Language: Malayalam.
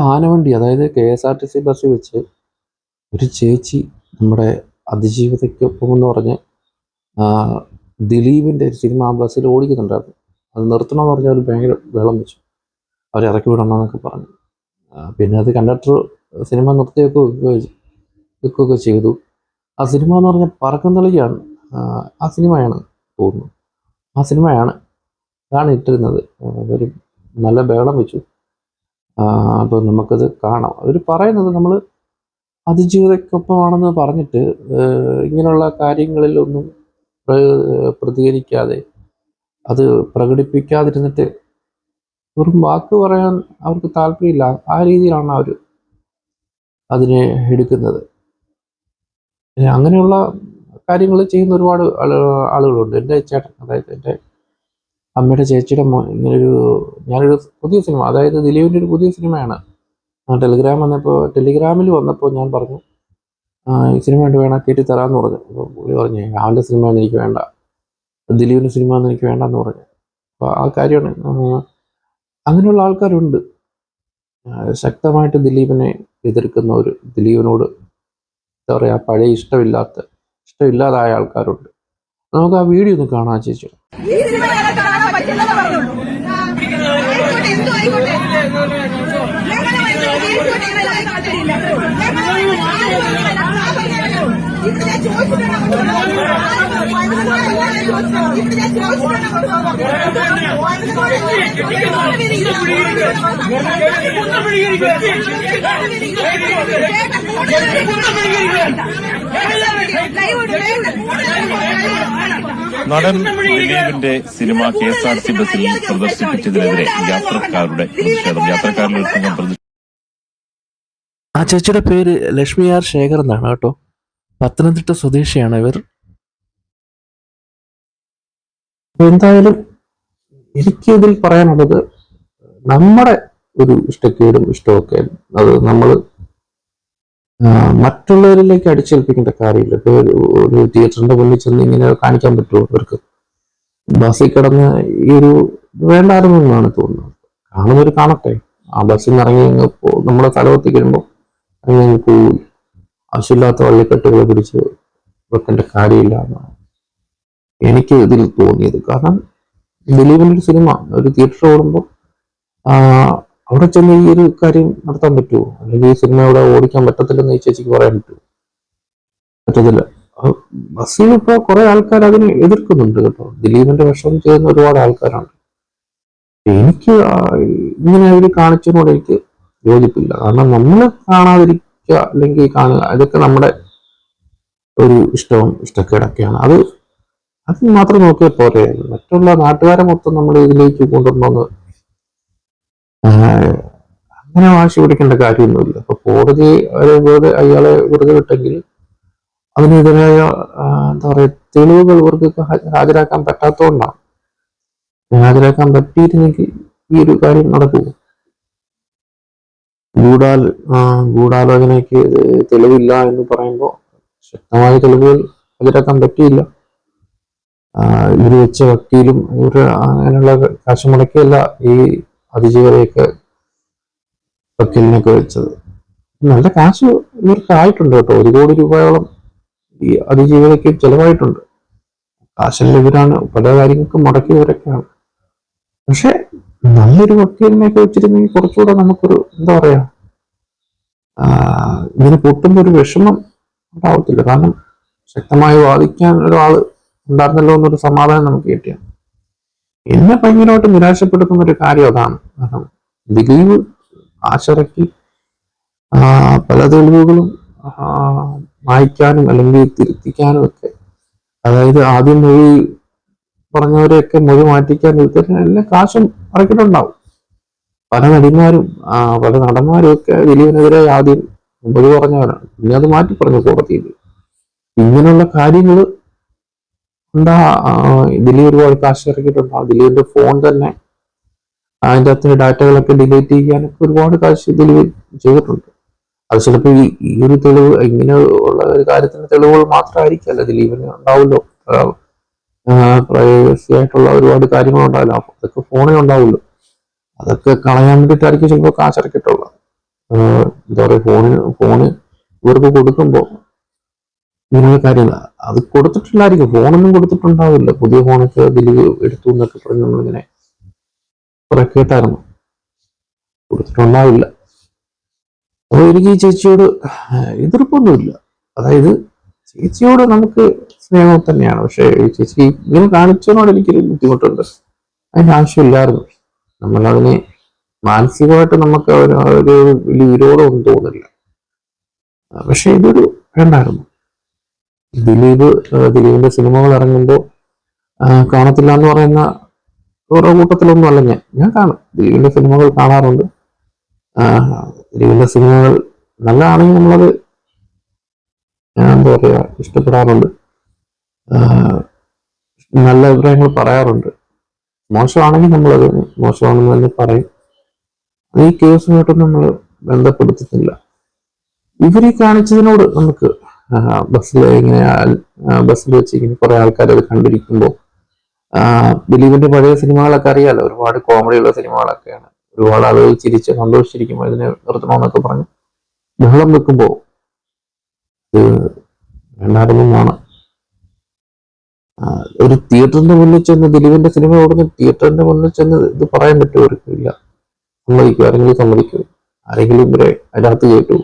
ആനവണ്ടി അതായത് K S R T C ബസ്സിൽ വെച്ച് ഒരു ചേച്ചി നമ്മുടെ അതിജീവിതയ്ക്കൊപ്പം എന്ന് പറഞ്ഞ് ദിലീപിന്റെ ഒരു സിനിമ ആ ബസ്സിൽ ഓടിക്കുന്നുണ്ടായിരുന്നു. അത് നിർത്തണമെന്ന് പറഞ്ഞാൽ അവർ ഭയങ്കര വെള്ളം വെച്ചു. അവർ ഇറക്കി വിടണമെന്നൊക്കെ പറഞ്ഞു. പിന്നെ അത് കണ്ടക്ടർ സിനിമ നിർത്തിയൊക്കെ വെക്കുകയോ- വെക്കുകയൊക്കെ ചെയ്തു. ആ സിനിമ എന്ന് പറഞ്ഞാൽ പറക്കം തെളിയാണ്. ആ സിനിമയാണ് തോന്നുന്നു. ആ സിനിമയാണ് അതാണ് ഇട്ടിരുന്നത്. ഒരു നല്ല ബഹളം വെച്ചു. അപ്പോൾ നമുക്കത് കാണാം. അവർ പറയുന്നത് നമ്മൾ അതിജീവിതക്കൊപ്പമാണെന്ന് പറഞ്ഞിട്ട് ഇങ്ങനെയുള്ള കാര്യങ്ങളിലൊന്നും പ്ര- പ്രതികരിക്കാതെ അത് പ്രകടിപ്പിക്കാതിരുന്നിട്ട് വെറും വാക്ക് പറയാൻ അവർക്ക് താല്പര്യമില്ല. ആ രീതിയിലാണ് അവർ അതിനെ എടുക്കുന്നത്. അങ്ങനെയുള്ള കാര്യങ്ങൾ ചെയ്യുന്ന ഒരുപാട് ആളുകളുണ്ട്. എന്റെ ചേട്ടൻ അതായത് എന്റെ അമ്മയുടെ ചേച്ചിയുടെ ഇങ്ങനൊരു ഞാനൊരു പുതിയ സിനിമ അതായത് ദിലീപിന്റെ ഒരു പുതിയ സിനിമയാണ്. ടെലിഗ്രാം വന്നപ്പോൾ ടെലിഗ്രാമിൽ വന്നപ്പോൾ ഞാൻ പറഞ്ഞു ഈ സിനിമ വേണ്ടി വേണം കയറ്റി തരാമെന്ന് പറഞ്ഞു. അപ്പോൾ പുള്ളി പറഞ്ഞു അവന്റെ സിനിമ എനിക്ക് വേണ്ട. ദിലീപിന്റെ സിനിമ ഒന്നും എനിക്ക് വേണ്ടെന്ന് പറഞ്ഞു. അപ്പോൾ ആ കാര്യമാണ് അങ്ങനെയുള്ള ആൾക്കാരുണ്ട്. ശക്തമായിട്ട് ദിലീപിനെ എതിർക്കുന്ന ഒരു ദിലീപിനോട് എന്താ പറയുക പഴയ ഇഷ്ടമില്ലാത്ത ഇഷ്ടമില്ലാതായ ആൾക്കാരുണ്ട്. നമുക്ക് ആ വീഡിയോ ഒന്ന് കാണാൻ ചേച്ചി ഈ നടൻ ദിലീപിന്റെ സിനിമ കെ എസ് ആർ സി ബസ്സിൽ പ്രദർശിപ്പിച്ചതിനെതിരെ യാത്രക്കാരുടെ പ്രതിഷേധം യാത്രക്കാരുടെ ഒരു സംഘം ആ ചേച്ചിയുടെ പേര് ലക്ഷ്മി ആർ ശേഖർ എന്നാണ് കേട്ടോ. പത്തനംതിട്ട സ്വദേശിയാണ് ഇവർ. എന്തായാലും എനിക്കിതിൽ പറയാനുള്ളത് നമ്മുടെ ഒരു ഇഷ്ടക്കേടും ഇഷ്ടമൊക്കെ അത് നമ്മൾ മറ്റുള്ളവരിലേക്ക് അടിച്ചേൽപ്പിക്കേണ്ട കാര്യമില്ല. ഇപ്പൊ ഒരു തിയേറ്ററിന്റെ മുന്നിൽ ചെന്ന് ഇങ്ങനെ കാണിക്കാൻ പറ്റുമോ ഇവർക്ക്? ബസ്സിൽ കിടന്ന് ഈ ഒരു വേണ്ടായിരുന്നു എന്നാണ് തോന്നുന്നത്. കാണുന്നവർ കാണട്ടെ. ആ ബസ്സിൽ നിന്ന് ഇറങ്ങി നമ്മുടെ സ്ഥലമെത്തി കഴിയുമ്പോൾ അങ്ങനെ അങ്ങ് പോവില്ല ആവശ്യമില്ലാത്ത വള്ളിക്കെട്ടുകൾ പിടിച്ച് വെക്കേണ്ട കാര്യമില്ല എന്നാണ് എനിക്ക് ഇതിൽ തോന്നിയത്. കാരണം ദിലീപിന്റെ ഒരു സിനിമ ഒരു തിയേറ്റർ ഓടുമ്പോൾ അവിടെ ചെന്ന് ഈ ഒരു കാര്യം നടത്താൻ പറ്റുമോ അല്ലെങ്കിൽ ഈ സിനിമ അവിടെ ഓടിക്കാൻ പറ്റത്തില്ലെന്ന് ഈ ചേച്ചിക്ക് പറയാൻ പറ്റുമോ പറ്റത്തില്ല. ബസ്സിൽ ഇപ്പോൾ കുറെ ആൾക്കാർ അതിനെ എതിർക്കുന്നുണ്ട് കേട്ടോ. ദിലീപിന്റെ വിഷം ചെയ്യുന്ന ഒരുപാട് ആൾക്കാരാണ്. എനിക്ക് ഇങ്ങനെ അവർ കാണിച്ചതിനോട് എനിക്ക് യോജിപ്പില്ല. കാരണം നമ്മൾ കാണാതിരിക്കുക അല്ലെങ്കിൽ കാണുക അതൊക്കെ നമ്മുടെ ഒരു ഇഷ്ടവും ഇഷ്ടക്കേടൊക്കെയാണ്. അത് അത് മാത്രം നോക്കിയാൽ പോരെ. മറ്റുള്ള നാട്ടുകാരെ മൊത്തം നമ്മൾ ഇതിലേക്ക് കൊണ്ടുവരണമെന്ന് ആഹ് അങ്ങനെ വാശി പിടിക്കേണ്ട കാര്യമൊന്നുമില്ല. അപ്പൊ കോടതി വെറുതെ അയാളെ വെറുതെ വിട്ടെങ്കിൽ അതിനെതിരായ എന്താ പറയുക തെളിവുകൾ ഇവർക്ക് ഹാജരാക്കാൻ പറ്റാത്തതുകൊണ്ടാണ്. ഹാജരാക്കാൻ പറ്റിയിരുന്നെങ്കിൽ ഈ ഒരു കാര്യം നടക്കുമോ ഗൂഢാൽ ഗൂഢാലോചനയ്ക്ക് തെളിവില്ല എന്ന് പറയുമ്പോൾ ശക്തമായ തെളിവുകൾ ഹാജരാക്കാൻ പറ്റിയില്ല. ഇവർ ഇവർ വെച്ച വക്കീലും ഇവർ അങ്ങനെയുള്ള കാശ് മുടക്കിയല്ല ഈ അതിജീവരെയൊക്കെ വക്കീലിനൊക്കെ വെച്ചത്. നല്ല കാശ് ഇവർക്ക് ആയിട്ടുണ്ട് കേട്ടോ. ഒരു കോടി രൂപയോളം ഈ അതിജീവനയ്ക്ക് ചെലവായിട്ടുണ്ട്. കാശിൽ ഇവരാണ് പല കാര്യങ്ങൾക്കും മുടക്കിയവരൊക്കെയാണ്. പക്ഷെ നല്ലൊരു വക്കീലിനെയൊക്കെ വെച്ചിരുന്നെങ്കിൽ കുറച്ചുകൂടെ നമുക്കൊരു എന്താ പറയാ ഇങ്ങനെ പൊട്ടുമ്പോൾ ഒരു വിഷമം ഉണ്ടാവത്തില്ല. കാരണം ശക്തമായി വാദിക്കാൻ ഒരാൾ ഉണ്ടായിരുന്നല്ലോ എന്നൊരു സമാധാനം നമുക്ക് കിട്ടിയ എന്നെ ഭയങ്കരമായിട്ട് നിരാശപ്പെടുത്തുന്ന ഒരു കാര്യം അതാണ്. കാരണം ദിലീപ് ആശിറക്കി ആ, പല തെളിവുകളും വായിക്കാനും അല്ലെങ്കിൽ തിരുത്തിക്കാനും ഒക്കെ അതായത് ആദ്യം മൊഴി പറഞ്ഞവരെയൊക്കെ മൊഴി മാറ്റിക്കാൻ എല്ലാ കാശും അറക്കിട്ടുണ്ടാവും പല നടിമാരും പല നടന്മാരും ഒക്കെ ദിലീപിനെതിരെ ആദ്യം മൊഴി പറഞ്ഞവരാണ്. പിന്നെ അത് മാറ്റി പറഞ്ഞു കോടതിയിൽ. ഇങ്ങനെയുള്ള കാര്യങ്ങൾ ഉണ്ടാ ദിലീപ് ഒരുപാട് കാശ് ഇറക്കിയിട്ടുണ്ടാവും ദിലീപിന്റെ ഫോൺ തന്നെ അതിന്റെ അകത്ത് ഡാറ്റകളൊക്കെ ഡിലീറ്റ് ചെയ്യാനൊക്കെ ഒരുപാട് കാശ് ദിലീപ് ചെയ്തിട്ടുണ്ട്. അത് ചിലപ്പോൾ ഈ ഒരു തെളിവ് ഇങ്ങനെ ഉള്ള ഒരു കാര്യത്തിന് തെളിവുകൾ മാത്രമായിരിക്കല്ല ദിലീപിന് ഉണ്ടാവുമല്ലോ പ്രൈവസി ആയിട്ടുള്ള ഒരുപാട് കാര്യങ്ങൾ ഉണ്ടാവില്ല അതൊക്കെ ഫോണിൽ ഉണ്ടാവുമല്ലോ അതൊക്കെ കളയാൻ വേണ്ടിയിട്ടായിരിക്കും ചിലപ്പോൾ കാശ് ഇറക്കിയിട്ടുള്ളത്. എന്താ പറയുക ഫോണിന് ഫോണ് ഇവർക്ക് കൊടുക്കുമ്പോൾ ഇങ്ങനെയുള്ള കാര്യങ്ങൾ. അത് കൊടുത്തിട്ടില്ലായിരിക്കും. ഫോണൊന്നും കൊടുത്തിട്ടുണ്ടാവില്ല. പുതിയ ഫോണൊക്കെ ദിലീപ് എടുത്തു എന്നൊക്കെ പറഞ്ഞ് നമ്മളിങ്ങനെ കുറെ കേട്ടായിരുന്നു. കൊടുത്തിട്ടുണ്ടാവില്ല. അപ്പോൾ എനിക്ക് ഈ ചേച്ചിയോട് എതിർപ്പൊന്നുമില്ല. അതായത് ചേച്ചിയോട് നമുക്ക് സ്നേഹം തന്നെയാണ്. പക്ഷേ ചേച്ചി ഇങ്ങനെ കാണിച്ചതിനോട് എനിക്കൊരു ബുദ്ധിമുട്ടുണ്ട്. അതിന്റെ ആവശ്യമില്ലായിരുന്നു. നമ്മളതിനെ മാനസികമായിട്ട് നമുക്ക് ഒരു വലിയ വിരോധമൊന്നും തോന്നില്ല. പക്ഷെ ഇതൊരു വേണ്ടായിരുന്നു. ദിലീപ് ദിലീപിന്റെ സിനിമകൾ ഇറങ്ങുമ്പോൾ കാണത്തില്ല എന്ന് പറയുന്ന ഓരോ കൂട്ടത്തിലൊന്നും അല്ല ഞാൻ. ഞാൻ കാണും. ദിലീപിന്റെ സിനിമകൾ കാണാറുണ്ട്. ദിലീപിന്റെ സിനിമകൾ നല്ലതാണെങ്കിൽ നമ്മളത് എന്താ പറയാ ഇഷ്ടപ്പെടാറുണ്ട്. നല്ല അഭിപ്രായങ്ങൾ പറയാറുണ്ട്. മോശമാണെങ്കിൽ നമ്മളത് മോശമാണെന്ന് തന്നെ പറയും. ഈ കേസുമായിട്ടൊന്നും നമ്മൾ ബന്ധപ്പെടുത്തുന്നില്ല ഇവരെ കാണിച്ചതിനോട് നമുക്ക് ബസ്സിൽ ഇങ്ങനെ ബസ്സിൽ വെച്ച് ഇങ്ങനെ കുറെ ആൾക്കാർ അത് കണ്ടിരിക്കുമ്പോൾ ദിലീപിന്റെ പഴയ സിനിമകളൊക്കെ അറിയാലോ? ഒരുപാട് കോമഡിയുള്ള സിനിമകളൊക്കെയാണ്. ഒരുപാട് ആളുകൾ ചിരിച്ച് സന്തോഷിച്ചിരിക്കുമ്പോൾ ഇതിനെ നിർത്തണമെന്നൊക്കെ പറഞ്ഞ് ബഹളം വെക്കുമ്പോൾ ഇത് വേണ്ടായിരുന്നാണ് ഒരു തിയേറ്ററിന്റെ മുന്നിൽ ചെന്ന് ദിലീപിന്റെ സിനിമ ഓടുന്ന തിയേറ്ററിന്റെ മുന്നിൽ ചെന്ന് ഇത് പറയാൻ പറ്റുമോ? ഇല്ല. സമ്മതിക്കും? ആരെങ്കിലും സമ്മതിക്കും? ആരെങ്കിലും ഇവരെ അതിനകത്ത് കയറ്റു.